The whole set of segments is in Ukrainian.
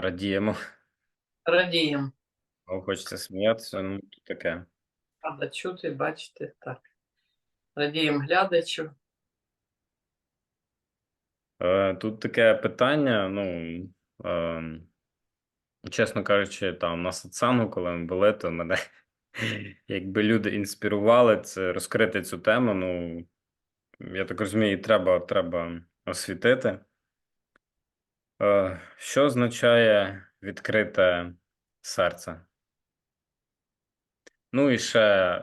Радіємо. Радіємо. О, Хочеться сміятися, ну то таке. Рада чути, бачити, так. Радіємо глядачу. Е, Тут таке питання, ну, е, чесно кажучи, там на сатсангу, коли ми були, то мене якби люди інспірували це розкрити цю тему. Ну, я так розумію, треба, треба освітити. Е, Що означає відкрите серце? Ну і ще, е,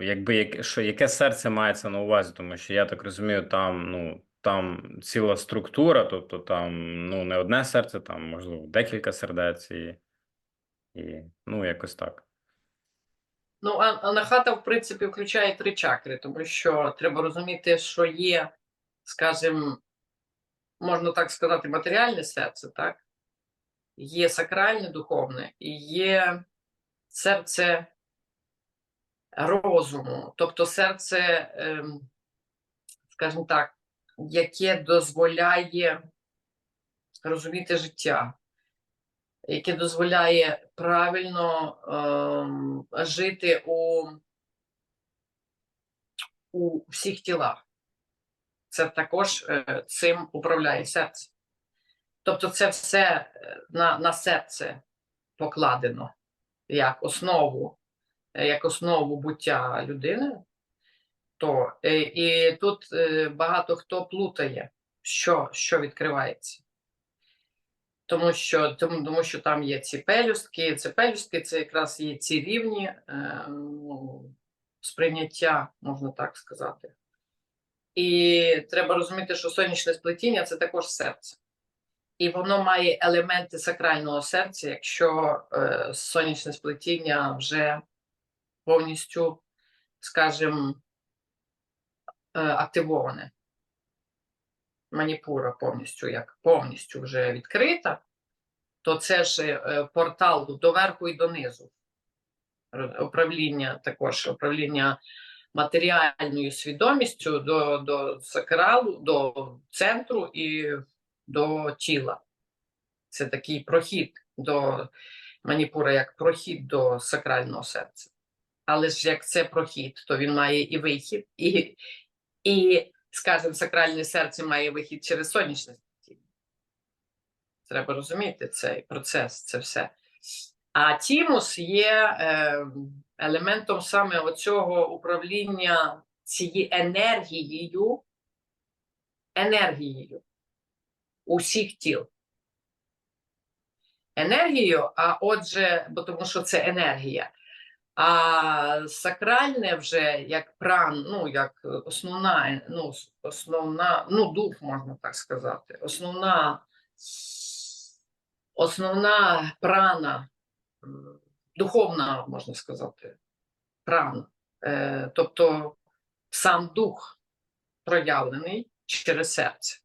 якби що, яке серце мається на увазі, тому що я так розумію, там, ну, там ціла структура, тобто там ну, не одне серце, там, можливо, декілька сердець і, і ну, якось так. Ну, анахата, в принципі, включає три чакри, тому що треба розуміти, що є, скажімо, можна так сказати, матеріальне серце, так? Є сакральне духовне і є серце розуму, тобто серце, ем, скажімо так, яке дозволяє розуміти життя, яке дозволяє правильно ем, жити у, у всіх тілах. Це також е, цим управляє серце. Тобто, це все е, на, на серце покладено як основу, е, як основу буття людини. То, і тут багато хто плутає, що, що відкривається. Тому що, тому, тому що там є ці пелюстки, це пелюстки, це якраз є ці рівні е, ну, сприйняття, можна так сказати. І треба розуміти, що сонячне сплетіння це також серце. І воно має елементи сакрального серця, якщо е, сонячне сплетіння вже повністю, скажімо, е, активоване. Маніпура повністю, як повністю вже відкрита, то це ж е, портал доверху і донизу. Управління також управління матеріальною свідомістю до, до сакралу, до центру і до тіла. Це такий прохід до маніпура, як прохід до сакрального серця. Але ж як це прохід, то він має і вихід, і, і скажімо, сакральне серце має вихід через сонячне. Треба розуміти цей процес, це все. А тімус є е, елементом саме оцього управління цією енергією, енергією усіх тіл. Енергією, а отже, бо тому що це енергія. А сакральне вже як пран, ну як основна, ну, основна, ну, дух, можна так сказати, основна, основна прана, духовна, можна сказати, прана. Е, тобто сам дух проявлений через серце.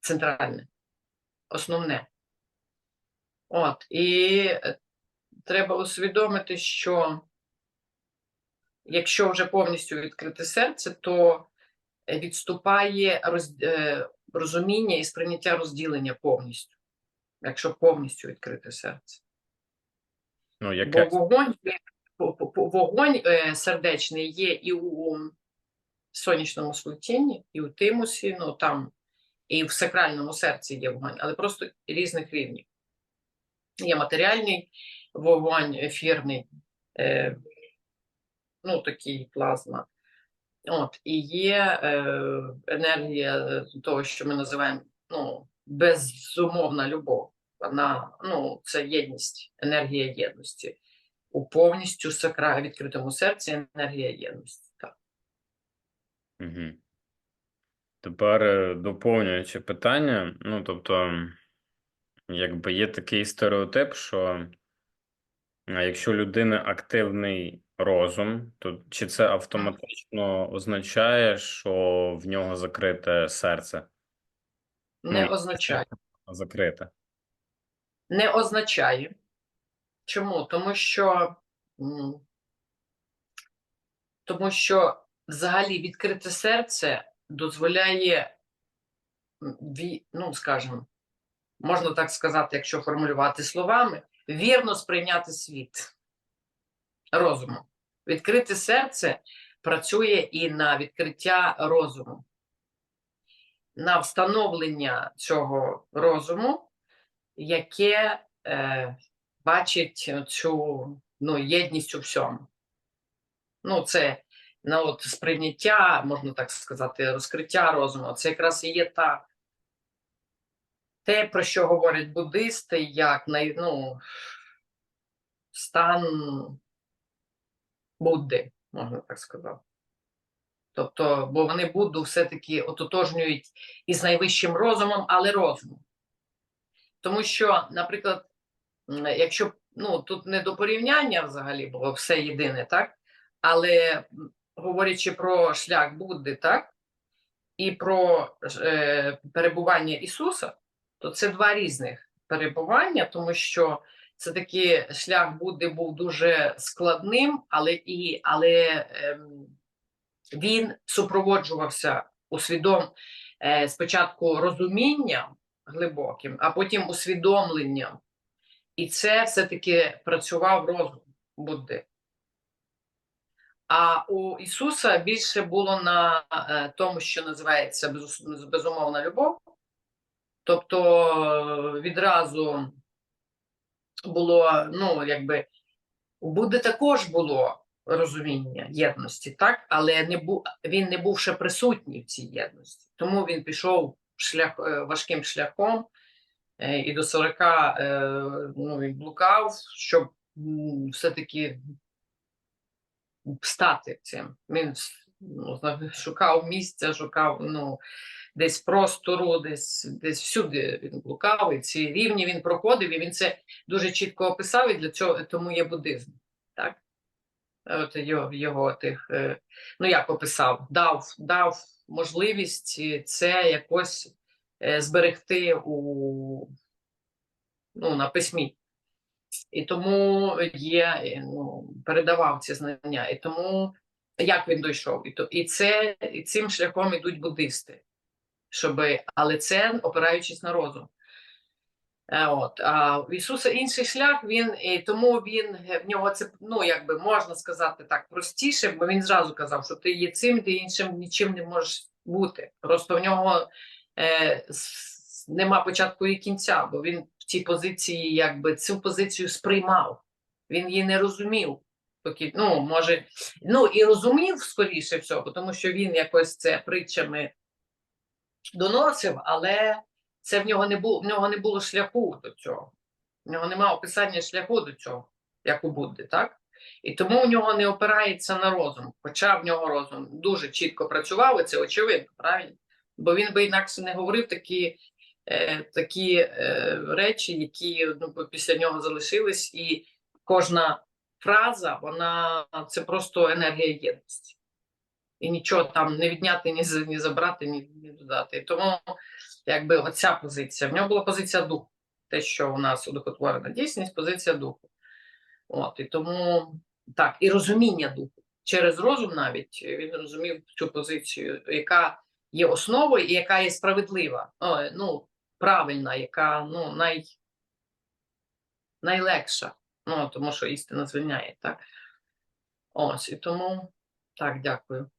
Центральне, основне. От, і е, треба усвідомити, що якщо вже повністю відкрите серце, то відступає роз, е, розуміння і сприйняття розділення повністю, якщо повністю відкрите серце. Ну, Бо вогонь, вогонь е, сердечний є і у сонячному сплетінні, і у тимусі, ну там, і в сакральному серці є вогонь, але просто різних рівнів. Є матеріальний вогонь, ефірний, е, ну такий плазма. От, і є е, енергія того, що ми називаємо ну, безумовна любов. Вона, ну, це єдність, енергія єдності. У повністю сакра відкритому серці енергія єдності. Так. Угу. Тепер е, доповнюючи питання, ну тобто, якби є такий стереотип, що якщо людини активний розум, то чи це автоматично означає, що в нього закрите серце? Не Ну, означає. Закрите. Не означає. Чому? Тому що, тому що взагалі відкрите серце дозволяє, ну, скажімо, можна так сказати, якщо формулювати словами, вірно сприйняти світ розумом. Відкрите серце працює і на відкриття розуму, на встановлення цього розуму, яке е, бачить цю ну, єдність у всьому. Ну, це ну, от, сприйняття, можна так сказати, розкриття розуму. Це якраз і є та, те, про що говорять буддисти, як ну, стан Будди, можна так сказати. Тобто, бо вони Будду все-таки ототожнюють із найвищим розумом, але розумом. Тому що, наприклад, якщо ну, тут не до порівняння взагалі, бо все єдине, так? Але говорячи про шлях Будди, так? І про е, перебування Ісуса, то це два різних перебування, тому що це таки шлях Будди був дуже складним, але і але ем, він супроводжувався усвідом е, спочатку розумінням глибоким, а потім усвідомленням. І це все-таки працював розум Будди. А у Ісуса більше було на е, тому, що називається безумовна любов. Тобто е, відразу було, ну, якби, у Будди також було розуміння єдності, так? але не бу, він не був ще присутній в цій єдності. Тому він пішов шлях, е, важким шляхом е, і до 40 е, ну, він блукав, щоб все-таки стати цим. Він ну, шукав місця, шукав ну, десь простору, десь, десь всюди він блукав, і ці рівні він проходив, і він це дуже чітко описав, і для цього тому є буддизм. Так? От його, його тих, е, ну як описав, дав, дав можливість е, це якось е, зберегти у, ну, на письмі. І тому є, е, ну, передавав ці знання. І тому як він дійшов? І, то, і, це, і цим шляхом ідуть буддисти. Щоби, але це опираючись на розум. Е, От, а в Ісуса інший шлях, він, і тому він е, в нього це ну, якби можна сказати так простіше, бо він зразу казав, що ти є цим, ти іншим нічим не можеш бути. Просто в нього е, нема початку і кінця, бо він в цій позиції, якби цю позицію сприймав. Він її не розумів. Поки, ну, може, ну і розумів скоріше всього, тому що він якось це притчами доносив, але це в нього не було в нього не було шляху до цього. В нього немає описання шляху до цього, як у Будди, так? І тому в нього не опирається на розум. Хоча в нього розум дуже чітко працював, і це очевидно, правильно? Бо він би інакше не говорив такі, е, такі е, речі, які ну, після нього залишились, і кожна фраза, вона це просто енергія єдності. І нічого там не відняти, ні, ні забрати, ні, ні додати. Тому якби оця позиція. В нього була позиція духу. Те, що у нас удохотворена дійсність, позиція духу. От, і тому так, і розуміння духу. Через розум навіть він розумів цю позицію, яка є основою і яка є справедлива, О, ну, правильна, яка ну, най, найлегша. Ну, тому що істина звільняє, так? Ось, і тому так, дякую.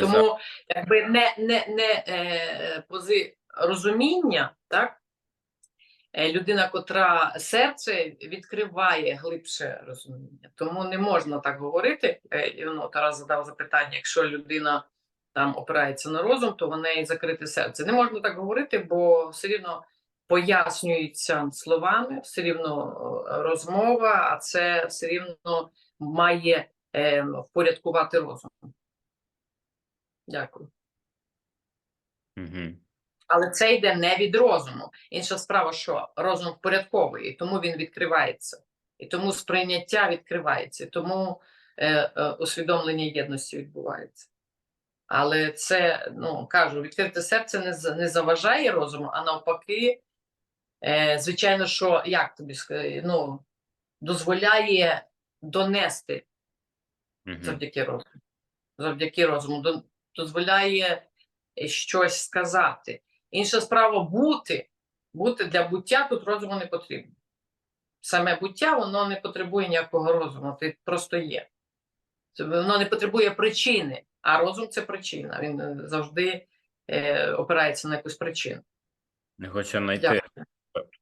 Тому якби не, не, не е, пози розуміння, так? Е, людина, котра серце відкриває глибше розуміння. Тому не можна так говорити. Ну, Тарас задав запитання: якщо людина там опирається на розум, то в неї закрите серце. Не можна так говорити, бо все рівно пояснюється словами, все рівно е, розмова, а це все рівно має е, впорядкувати розум. Дякую. Угу. Але це йде не від розуму. Інша справа, що розум впорядковує, і тому він відкривається, і тому сприйняття відкривається, і тому е, е, усвідомлення єдності відбувається. Але це, ну кажу, відкрите серце не, не заважає розуму, а навпаки, е, звичайно, що як тобі сказати, ну, дозволяє донести завдяки розуму. Завдяки розуму дозволяє е, щось сказати. Інша справа бути Бути для буття тут розуму не потрібно. Саме буття воно не потребує ніякого розуму, ти просто є. Воно не потребує причини, а розум це причина. Він е, завжди е, опирається на якусь причину. Не хоче знайти Дякую.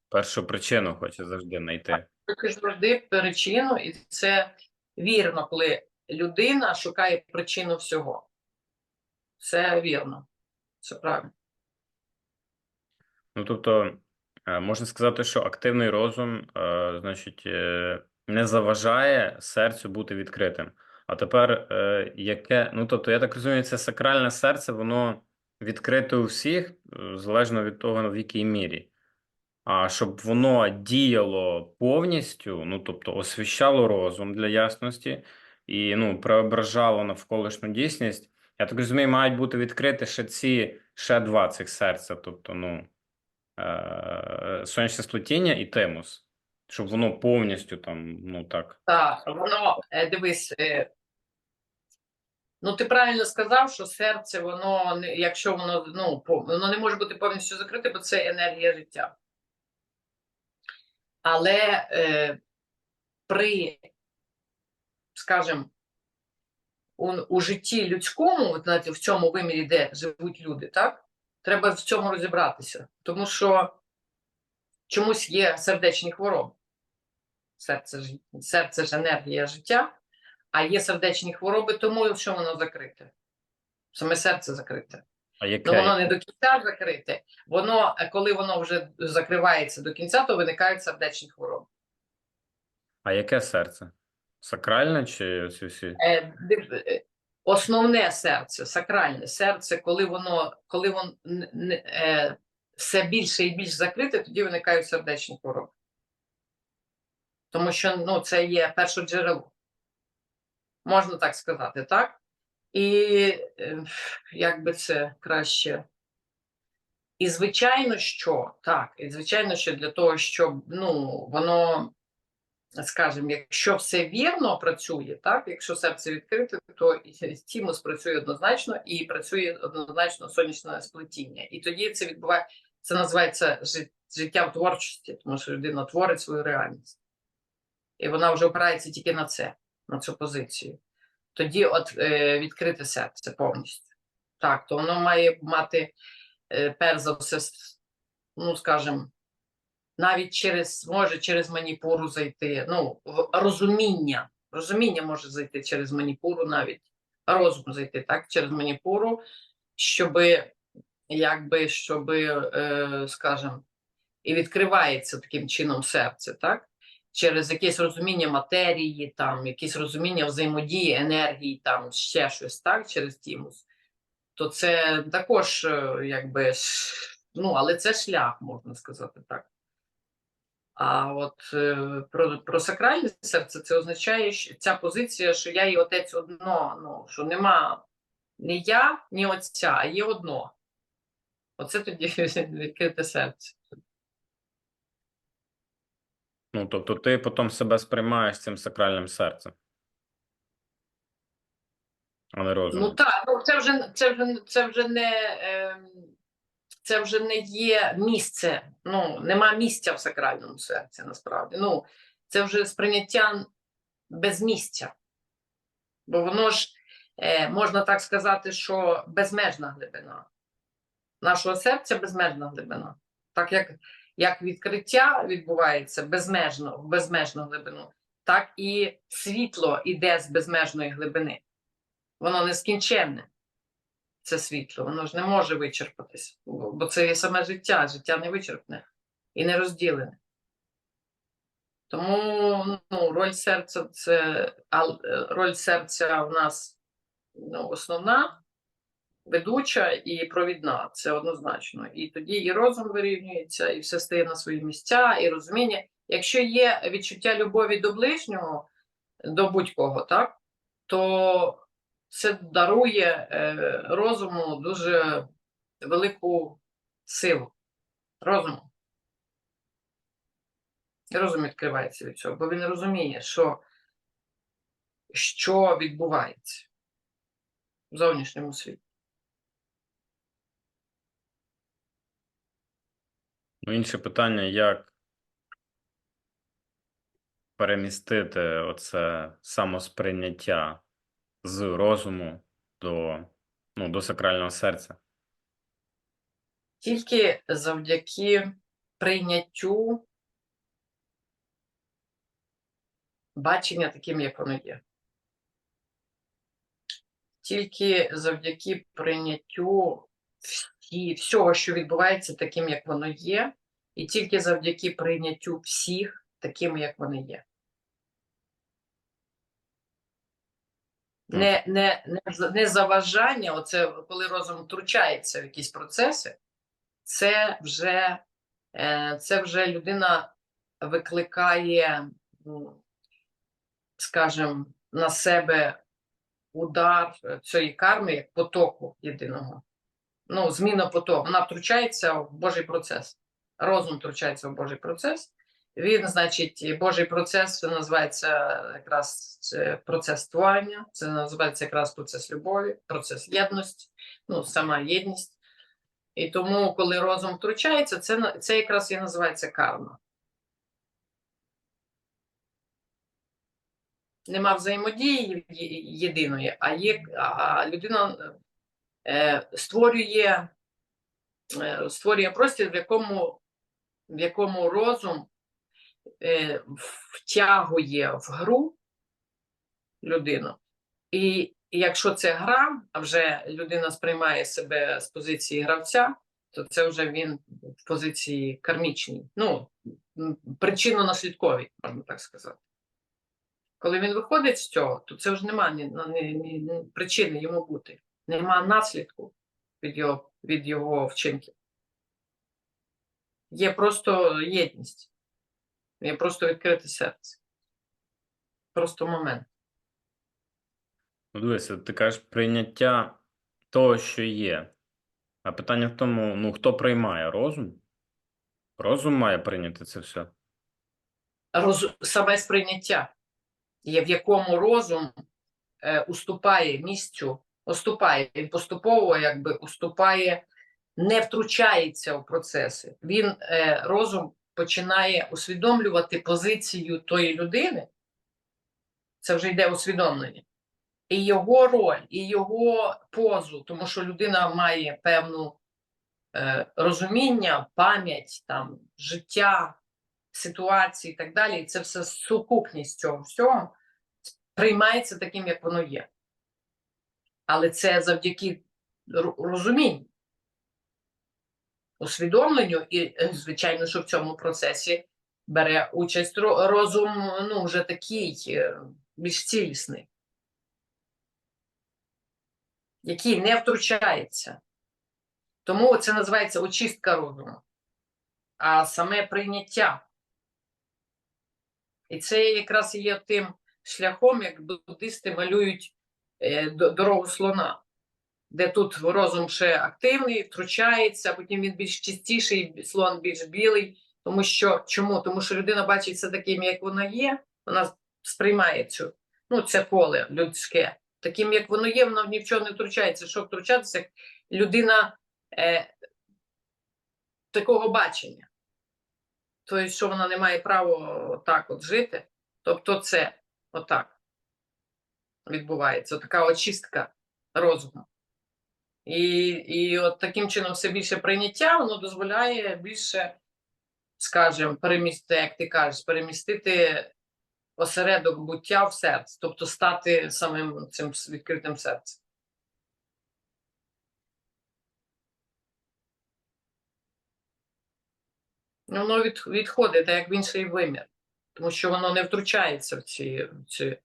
першу причину, хоче завжди знайти. Завжди причину, і це вірно, коли людина шукає причину всього. Це вірно, це правильно. Ну, тобто, е, можна сказати, що активний розум, е, значить, е, не заважає серцю бути відкритим. А тепер, яке, ну, тобто, я так розумію, це сакральне серце, воно відкрите у всіх, залежно від того, в якій мірі. А щоб воно діяло повністю, ну, тобто, освіщало розум для ясності і, ну, преображало навколишню дійсність, я так розумію, мають бути відкриті ще ці, ще два цих серця, тобто, ну, е, сонячне сплетіння і Темус, щоб воно повністю там, ну так. Так, воно, е, дивись, е, ну ти правильно сказав, що серце, воно, якщо воно, ну, воно не може бути повністю закрите, бо це енергія життя. Але е, при, скажімо, у, у житті людському, от, знаєте, в цьому вимірі, де живуть люди, так? Треба в цьому розібратися. Тому що чомусь є сердечні хвороби. Серце ж, серце ж енергія життя, а є сердечні хвороби, тому що воно закрите. Саме серце закрите. А Ну, яке? воно не до кінця закрите. Воно, коли воно вже закривається до кінця, то виникають сердечні хвороби. А яке серце? Сакральне чи ці всі? Е, е, Основне серце, сакральне серце, коли воно, коли воно е, все більше і більш закрите, тоді виникають сердечні хвороби. Тому що ну, це є перше джерело. Можна так сказати, так? І е, як би це краще. І звичайно, що так, і звичайно, що для того, щоб ну, воно, скажімо, якщо все вірно працює, так, якщо серце відкрите, то тімус працює однозначно і працює однозначно сонячне сплетіння. І тоді це відбуває, це називається життя в творчості, тому що людина творить свою реальність. І вона вже опирається тільки на це, на цю позицію. Тоді от е, відкрите серце повністю. Так, то воно має мати е, перш за все, ну скажімо, навіть через може через маніпуру зайти. Ну, розуміння. Розуміння може зайти через маніпуру, навіть розум зайти так, через маніпуру, щоби, якби, щоби, е, скажімо, і відкривається таким чином серце, так? Через якесь розуміння матерії, там, якесь розуміння взаємодії, енергії, там ще щось, так, через тімус, то це також, е, якби, ну, але це шлях, можна сказати так. А от е, про, про сакральне серце це означає, що ця позиція, що я і отець одно, ну, що нема ні я, ні отця, а є одно. Оце тоді відкрите серце. Ну, тобто, ти потім себе сприймаєш цим сакральним серцем. А не розумом. Ну так, ну це вже це вже це вже не ем, це вже не є місце. Ну нема місця в сакральному серці, насправді. Ну це вже сприйняття без місця. Бо воно ж е, можна так сказати, що безмежна глибина. Нашого серця безмежна глибина. Так як, як відкриття відбувається безмежно, в безмежну глибину, так і світло іде з безмежної глибини воно нескінченне. Це світло, воно ж не може вичерпатися, бо це є саме життя, життя не вичерпне і не розділене. Тому ну, роль серця це е, роль серця в нас ну, основна, ведуча і провідна, це однозначно. І тоді і розум вирівнюється, і все стає на свої місця, і розуміння. Якщо є відчуття любові до ближнього, до будь-кого, так, то це дарує е, розуму дуже велику силу. Розуму. Розум відкривається від цього, бо він розуміє, що, що відбувається в зовнішньому світі. Ну, інше питання, як перемістити оце самосприйняття з розуму до, ну, до сакрального серця. Тільки завдяки прийняттю бачення таким, як воно є. Тільки завдяки прийняттю всі, всього, що відбувається, таким, як воно є, і тільки завдяки прийняттю всіх такими, як вони є. Не, не, не, не заважання, оце коли розум втручається в якісь процеси, це вже, е, це вже людина викликає, м, скажімо, на себе удар цієї карми як потоку єдиного. Ну, зміна потоку. Вона втручається в Божий процес. Розум втручається в Божий процес. Він, значить, Божий процес це називається якраз це процес створення, це називається якраз процес любові, процес єдності, ну, сама єдність. І тому, коли розум втручається, це, це якраз і називається карма. Нема взаємодії єдиної, а є а людина е, створює, е, створює простір, в якому, в якому розум е, втягує в гру людину. І якщо це гра, а вже людина сприймає себе з позиції гравця, то це вже він в позиції кармічній, ну, причинно-наслідковій, можна так сказати. Коли він виходить з цього, то це вже немає ні, ні, ні причини йому бути. Нема наслідку від його, від його вчинків. Є просто єдність, є просто відкрите серце. Просто момент. Ну, дивися, ти кажеш прийняття того, що є. А питання в тому, ну, хто приймає розум? Розум має прийняти це все. Роз... Саме сприйняття, є, в якому розум е, уступає місцю, уступає, він поступово якби уступає, не втручається у процеси. Він е, розум починає усвідомлювати позицію тої людини. Це вже йде усвідомлення. І його роль, і його позу, тому що людина має певну е, розуміння, пам'ять, там, життя, ситуації і так далі. І це все сукупність цього всього приймається таким, як воно є. Але це завдяки розумінню, усвідомленню, і, е, звичайно, що в цьому процесі бере участь ро- розум, ну, вже такий е, більш цілісний, який не втручається. Тому це називається очистка розуму, а саме прийняття. І це якраз є тим шляхом, як буддисти малюють е, дорогу слона, де тут розум ще активний, втручається, потім він більш чистіший, слон більш білий. Тому що чому? Тому що людина бачить все таким, як вона є, вона сприймає цю, ну, це поле людське. Таким, як воно є, воно ні в чого не втручається. Що втручатися, людина е, такого бачення. Тобто, що вона не має права так от жити, тобто це отак відбувається, така очистка розуму. І, і от таким чином все більше прийняття, воно дозволяє більше, скажімо, перемістити, як ти кажеш, перемістити осередок буття в серце, тобто стати самим цим відкритим серцем. Воно від, відходить як в інший вимір, тому що воно не втручається в, ці, в, ці,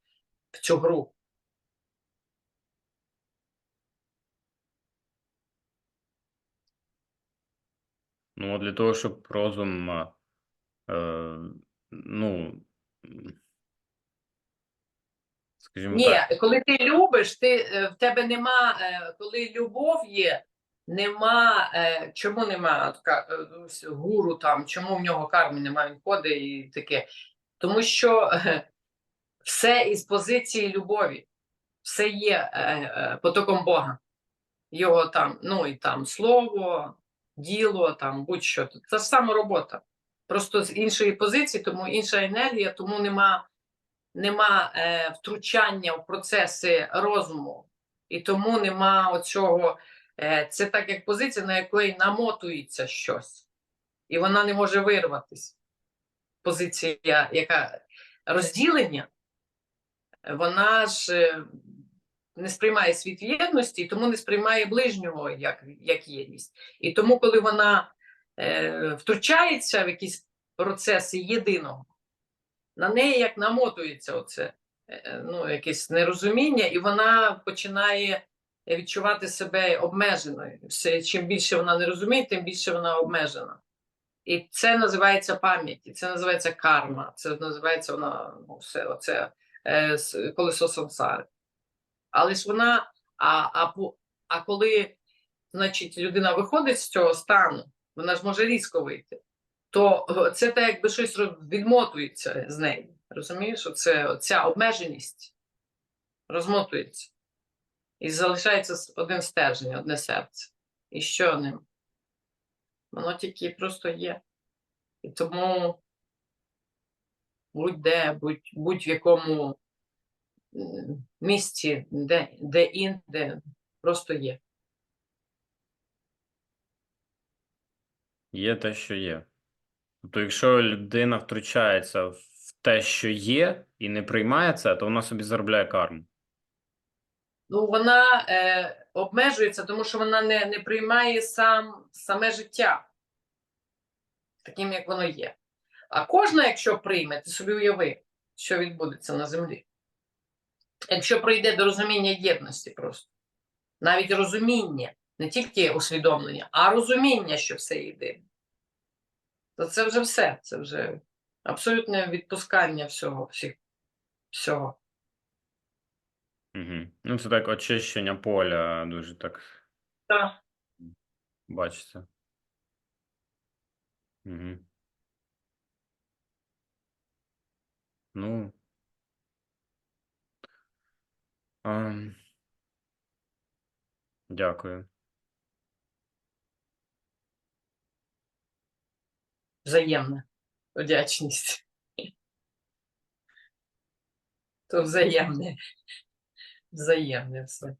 в цю гру. Ну, для того, щоб розум, е, ну, скажімо Ні, так, коли ти любиш, ти, е, в тебе нема, е, коли любов є, нема, е, чому нема така, е, гуру там, чому в нього карми немає, він ходить і таке. Тому що е, все із позиції любові, все є е, е, потоком Бога. Його там, ну і там слово, діло, там будь-що. Це ж сама робота. Просто з іншої позиції, тому інша енергія, тому нема, нема е, втручання в процеси розуму. І тому нема оцього. Е, це так як позиція, на якої намотується щось, і вона не може вирватися. Позиція, яка розділення, вона ж е, не сприймає світ єдності, і тому не сприймає ближнього як, як єдність. І тому, коли вона е, втручається в якісь процеси єдиного, на неї як намотується оце е, ну, якесь нерозуміння, і вона починає відчувати себе обмеженою. Все, чим більше вона не розуміє, тим більше вона обмежена. І це називається пам'ять, це називається карма, це називається вона ну, все, оце е, колесо сансари. Але ж вона, а, а, а коли значить, людина виходить з цього стану, вона ж може різко вийти, то е, це так якби щось відмотується з неї. Розумієш, оце, ця обмеженість розмотується. І залишається один стержень, одне серце. І що ним? Воно тільки просто є. І тому будь-де, будь, будь якому місці, де, де інде, просто є. Є те, що є. Тобто, якщо людина втручається в те, що є, і не приймає це, то вона собі заробляє карму. Ну, вона е, обмежується, тому що вона не, не приймає сам, саме життя таким, як воно є. А кожна, якщо прийме, ти собі уяви, що відбудеться на землі. Якщо прийде до розуміння єдності просто. Навіть розуміння, не тільки усвідомлення, а розуміння, що все єдине. То це вже все. Це вже абсолютне відпускання всього, всіх, всього. Угу. Ну, це так очищення поля, дуже так Так. бачиться. Угу. Ну. Ам, Дякую. Взаємна вдячність. То взаємне. Взаємне все.